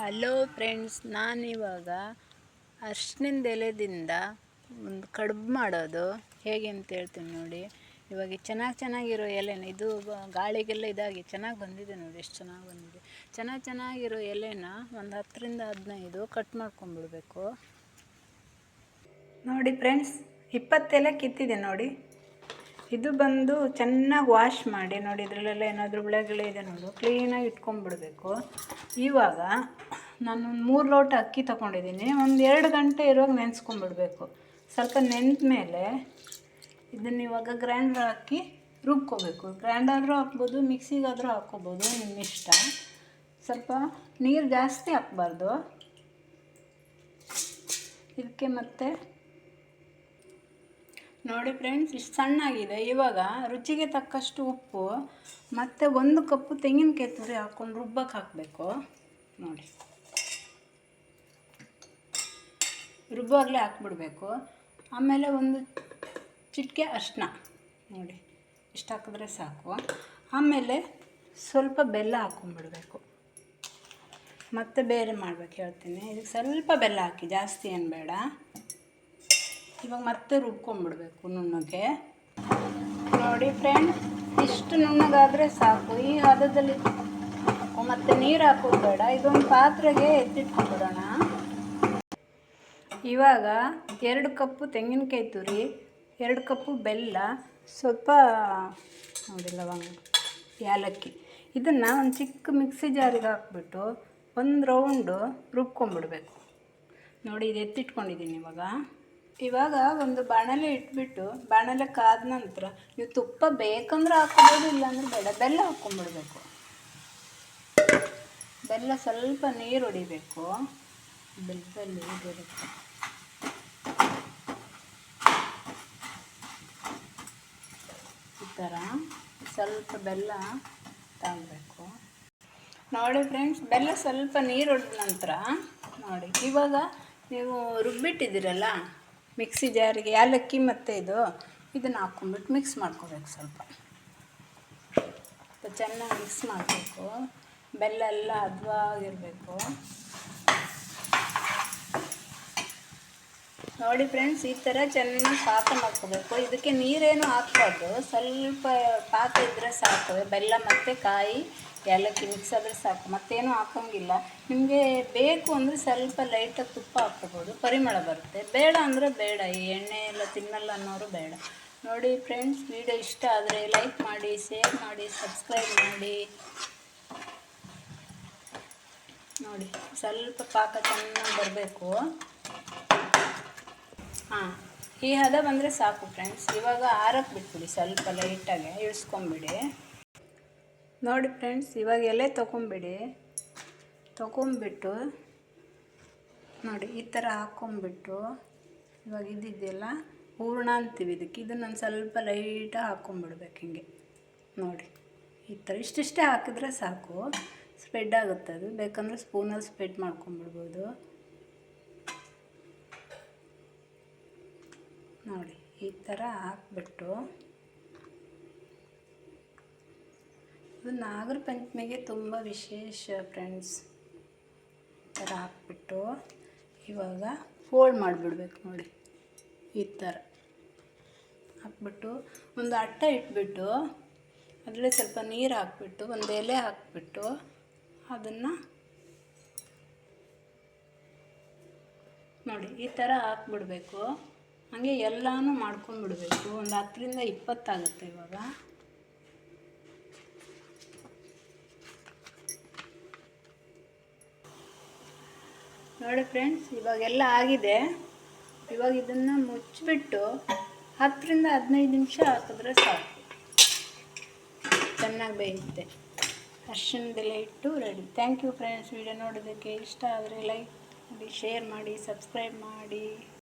Hello friends, ನಾನಿವಾಗ ಅರ್ಶಿನಿಂದ ಎಲೆದಿಂದ ಒಂದು ಕಡುಬು ಮಾಡೋದು. ಹೇಗೆ ಅಂತ ಹೇಳ್ತೀನಿ ನೋಡಿ. ಇವಾಗ ಚೆನ್ನಾಗಿ ಚೆನ್ನಾಗಿರೋ ಎಲೆನ, ಇದು ಗಾಳಿಗೆಲ್ಲ ಇದಾಗಿ ಚೆನ್ನಾಗಿ ಬಂದಿದೆ ನೋಡಿ, ಎಷ್ಟು ಚೆನ್ನಾಗಿ ಬಂದಿದೆ. ಚೆನ್ನಾಗಿ ಚೆನ್ನಾಗಿರೋ ಎಲೆನ ಒಂದು ಹತ್ತರಿಂದ ಹದಿನೈದು ಕಟ್ ಮಾಡ್ಕೊಂಬಿಡ್ಬೇಕು ನೋಡಿ ಫ್ರೆಂಡ್ಸ್, ಇಪ್ಪತ್ತು ಎಲೆ ಕಿತ್ತಿದೆ ನೋಡಿ. ಇದು ಬಂದು ಚೆನ್ನಾಗಿ ವಾಶ್ ಮಾಡಿ ನೋಡಿ, ಇದರಲ್ಲೆಲ್ಲ ಏನಾದರೂ ಹುಳಗಿಳೆ ಇದೆ ನೋಡು ಕ್ಲೀನಾಗಿ ಇಟ್ಕೊಂಡ್ಬಿಡ್ಬೇಕು. ಇವಾಗ ನಾನು ಒಂದು ಮೂರು ಲೋಟ ಅಕ್ಕಿ ತೊಗೊಂಡಿದ್ದೀನಿ, ಒಂದು ಎರಡು ಗಂಟೆ ಇರುವಾಗ ನೆನೆಸ್ಕೊಂಡ್ಬಿಡ್ಬೇಕು. ಸ್ವಲ್ಪ ನೆಂದ ಮೇಲೆ ಇದನ್ನು ಇವಾಗ ಗ್ರ್ಯಾಂಡರ್ ಹಾಕಿ ರುಬ್ಕೋಬೇಕು. ಗ್ರ್ಯಾಂಡಾದರೂ ಹಾಕ್ಬೋದು ಮಿಕ್ಸಿಗಾದರೂ ಹಾಕ್ಕೋಬೋದು ನಿಮ್ಮ ಇಷ್ಟ. ಸ್ವಲ್ಪ ನೀರು ಜಾಸ್ತಿ ಹಾಕ್ಬಾರ್ದು. ಇದಕ್ಕೆ ಮತ್ತೆ ನೋಡಿ ಫ್ರೆಂಡ್ಸ್ ಇಷ್ಟು ಸಣ್ಣಾಗಿದೆ. ಇವಾಗ ರುಚಿಗೆ ತಕ್ಕಷ್ಟು ಉಪ್ಪು, ಮತ್ತು ಒಂದು ಕಪ್ಪು ತೆಂಗಿನಕಾಯಿ ತುರಿ ಹಾಕ್ಕೊಂಡು ರುಬ್ಬಕ್ಕೆ ಹಾಕಬೇಕು. ನೋಡಿ. ರುಬ್ಬಾಗಲೇ ಹಾಕ್ಬಿಡ್ಬೇಕು. ಆಮೇಲೆ ಒಂದು ಚಿಟಿಕೆ ಅರಿಶಿನ. ನೋಡಿ, ಇಷ್ಟು ಹಾಕಿದ್ರೆ ಸಾಕು. ಆಮೇಲೆ ಸ್ವಲ್ಪ ಬೆಲ್ಲ ಹಾಕ್ಕೊಂಬಿಡ್ಬೇಕು ಮತ್ತೆ ಬೇರೆ ಮಾಡ್ಬೇಕು ಹೇಳ್ತೀನಿ. ಇದಕ್ಕೆ ಸ್ವಲ್ಪ ಬೆಲ್ಲ ಹಾಕಿ, ಜಾಸ್ತಿ ಏನು ಬೇಡ. ಇವಾಗ ಮತ್ತೆ ರುಬ್ಕೊಂಡ್ಬಿಡ್ಬೇಕು ನುಣ್ಣಗೆ. ನೋಡಿ ಫ್ರೆಂಡ್ ಇಷ್ಟು ನುಣ್ಣಗಾದರೆ ಸಾಕು. ಈ ಹದದಲ್ಲಿ ಮತ್ತೆ ನೀರು ಹಾಕೋದು ಬೇಡ ಇದೊಂದು ಪಾತ್ರೆಗೆ ಎತ್ತಿಟ್ಕೊಂಡ್ಬಿಡೋಣ ಇವಾಗ ಎರಡು ಕಪ್ಪು ತೆಂಗಿನಕಾಯಿ ತುರಿ, ಎರಡು ಕಪ್ಪು ಬೆಲ್ಲ, ಸ್ವಲ್ಪ ನೋಡಿ ಲವಂಗ ಏಲಕ್ಕಿ ಇದನ್ನು ಒಂದು ಚಿಕ್ಕ ಮಿಕ್ಸಿ ಜಾರಿಗೆ ಹಾಕ್ಬಿಟ್ಟು ಒಂದು ರೌಂಡು ರುಬ್ಕೊಂಡ್ಬಿಡ್ಬೇಕು ನೋಡಿ, ಇದು ಎತ್ತಿಟ್ಕೊಂಡಿದ್ದೀನಿ ಇವಾಗ. ಇವಾಗ ಒಂದು ಬಾಣಲೆ ಇಟ್ಬಿಟ್ಟು, ಬಾಣಲೆ ಕಾದ ನಂತರ ನೀವು ತುಪ್ಪ ಬೇಕಂದ್ರೆ ಹಾಕ್ಕೊಬೋದು, ಇಲ್ಲಾಂದ್ರೆ ಬೇಡ. ಬೆಲ್ಲ ಹಾಕ್ಕೊಂಬಿಡ್ಬೇಕು. ಬೆಲ್ಲ ಸ್ವಲ್ಪ ನೀರು ಹೊಡಿಬೇಕು. ಬೆಲ್ಲದಲ್ಲಿ ಬರುತ್ತೆ ಈ ಥರ ಸ್ವಲ್ಪ ಬೆಲ್ಲ ತಾಗಬೇಕು. ನೋಡಿ ಫ್ರೆಂಡ್ಸ್, ಬೆಲ್ಲ ಸ್ವಲ್ಪ ನೀರು ಹೊಡೆದ ನಂತರ ನೋಡಿ, ಇವಾಗ ನೀವು ರುಬ್ಬಿಟ್ಟಿದ್ದೀರಲ್ಲ ಮಿಕ್ಸಿ ಜಾರಿಗೆ ಏಲಕ್ಕಿ ಮತ್ತು ಇದು, ಇದನ್ನು ಹಾಕ್ಕೊಂಬಿಟ್ಟು ಮಿಕ್ಸ್ ಮಾಡ್ಕೋಬೇಕು ಸ್ವಲ್ಪ. ಚೆನ್ನಾಗಿ ಮಿಕ್ಸ್ ಮಾಡಬೇಕು. ಬೆಲ್ಲ ಎಲ್ಲ ಹದವಾಗಿರಬೇಕು. ನೋಡಿ ಫ್ರೆಂಡ್ಸ್, ಈ ಥರ ಚೆನ್ನಾಗಿ ಪಾಕ ಮಾಡ್ಕೋಬೇಕು. ಇದಕ್ಕೆ ನೀರೇನು ಹಾಕ್ಬಾರ್ದು. ಸ್ವಲ್ಪ ಪಾಕ ಇದ್ದರೆ ಸಾಕು. ಬೆಲ್ಲ ಮತ್ತು ಕಾಯಿ, ಏಲಕ್ಕಿ ಮಿಕ್ಸ್ ಆದರೆ ಸಾಕು. ಮತ್ತೇನು ಹಾಕೋಂಗಿಲ್ಲ. ನಿಮಗೆ ಬೇಕು ಅಂದರೆ ಸ್ವಲ್ಪ ಲೈಟಾಗಿ ತುಪ್ಪ ಹಾಕ್ಕೋಬೋದು. ಪರಿಮಳ ಬರುತ್ತೆ. ಬೇಡ ಅಂದರೆ ಬೇಡ. ಈ ಎಣ್ಣೆ ಎಲ್ಲ ತಿನ್ನಲ್ಲ ಅನ್ನೋರು ಬೇಡ. ನೋಡಿ ಫ್ರೆಂಡ್ಸ್, ವಿಡಿಯೋ ಇಷ್ಟ ಆದರೆ ಲೈಕ್ ಮಾಡಿ ಶೇರ್ ಮಾಡಿ ಸಬ್ಸ್ಕ್ರೈಬ್ ಮಾಡಿ. ನೋಡಿ, ಸ್ವಲ್ಪ ಪಾಕ ಚೆನ್ನಾಗಿ ಬರಬೇಕು. ಹಾಂ. ಈ ಹದ ಬಂದರೆ ಸಾಕು ಫ್ರೆಂಡ್ಸ್ ಇವಾಗ ಆರಕ್ಕೆ ಬಿಟ್ಬಿಡಿ, ಸ್ವಲ್ಪ ಲೈಟಾಗಿ ಇಳಿಸ್ಕೊಂಬಿಡಿ ನೋಡಿ ಫ್ರೆಂಡ್ಸ್ ಇವಾಗ ಎಲೆ ತೊಗೊಂಬಿಡಿ ತೊಗೊಂಬಿಟ್ಟು ನೋಡಿ, ಈ ಥರ ಹಾಕ್ಕೊಂಬಿಟ್ಟು ಇವಾಗ ಇದ್ದಿದ್ದೆಲ್ಲ ಹೂರ್ಣ ಅಂತೀವಿ ಇದಕ್ಕೆ. ಇದನ್ನು ಸ್ವಲ್ಪ ಲೈಟಾಗಿ ಹಾಕ್ಕೊಂಬಿಡ್ಬೇಕು ಹಿಂಗೆ. ನೋಡಿ, ಈ ಥರ ಇಷ್ಟಿಷ್ಟೇ ಹಾಕಿದ್ರೆ ಸಾಕು. ಸ್ಪ್ರೆಡ್ ಆಗುತ್ತೆ ಅದು. ಬೇಕಂದ್ರೆ ಸ್ಪೂನಲ್ಲಿ ಸ್ಪ್ರೆಡ್ ಮಾಡ್ಕೊಂಬಿಡ್ಬೋದು ನೋಡಿ, ಈ ಥರ ಹಾಕ್ಬಿಟ್ಟು ಇದು ನಾಗರ ಪಂಚಮಿಗೆ ತುಂಬ ವಿಶೇಷ ಫ್ರೆಂಡ್ಸ್. ಈ ಥರ ಹಾಕ್ಬಿಟ್ಟು ಇವಾಗ ಫೋಲ್ಡ್ ಮಾಡಿಬಿಡ್ಬೇಕು ನೋಡಿ, ಈ ಥರ ಹಾಕ್ಬಿಟ್ಟು ಒಂದು ಅಟ್ಟ ಇಟ್ಬಿಟ್ಟು ಅದರಲ್ಲಿ ಸ್ವಲ್ಪ ನೀರು ಹಾಕ್ಬಿಟ್ಟು, ಒಂದು ಎಲೆ ಹಾಕ್ಬಿಟ್ಟು ಅದನ್ನು ನೋಡಿ, ಈ ಥರ ಹಾಕ್ಬಿಡ್ಬೇಕು. ಹಾಗೆ ಎಲ್ಲನೂ ಮಾಡ್ಕೊಂಡ್ಬಿಡ್ಬೇಕು ಒಂದು ಹತ್ತರಿಂದ ಇಪ್ಪತ್ತಾಗುತ್ತೆ ಇವಾಗ. ನೋಡಿ ಫ್ರೆಂಡ್ಸ್ ಇವಾಗೆಲ್ಲ ಆಗಿದೆ. ಇವಾಗ ಇದನ್ನು ಮುಚ್ಚಿಬಿಟ್ಟು ಹತ್ತರಿಂದ ಹದಿನೈದು ನಿಮಿಷ ಹಾಕಿದ್ರೆ ಸಾಕು. ಚೆನ್ನಾಗಿ ಬೇಯುತ್ತೆ. ಅರ್ಶಿಣದೆಲೆ ಇಟ್ಟು ready thank you friends video ನೋಡೋದಕ್ಕೆ ಇಷ್ಟ ಆದರೆ ಲೈಕ್ ಮಾಡಿ ಶೇರ್ ಮಾಡಿ ಸಬ್ಸ್ಕ್ರೈಬ್ ಮಾಡಿ.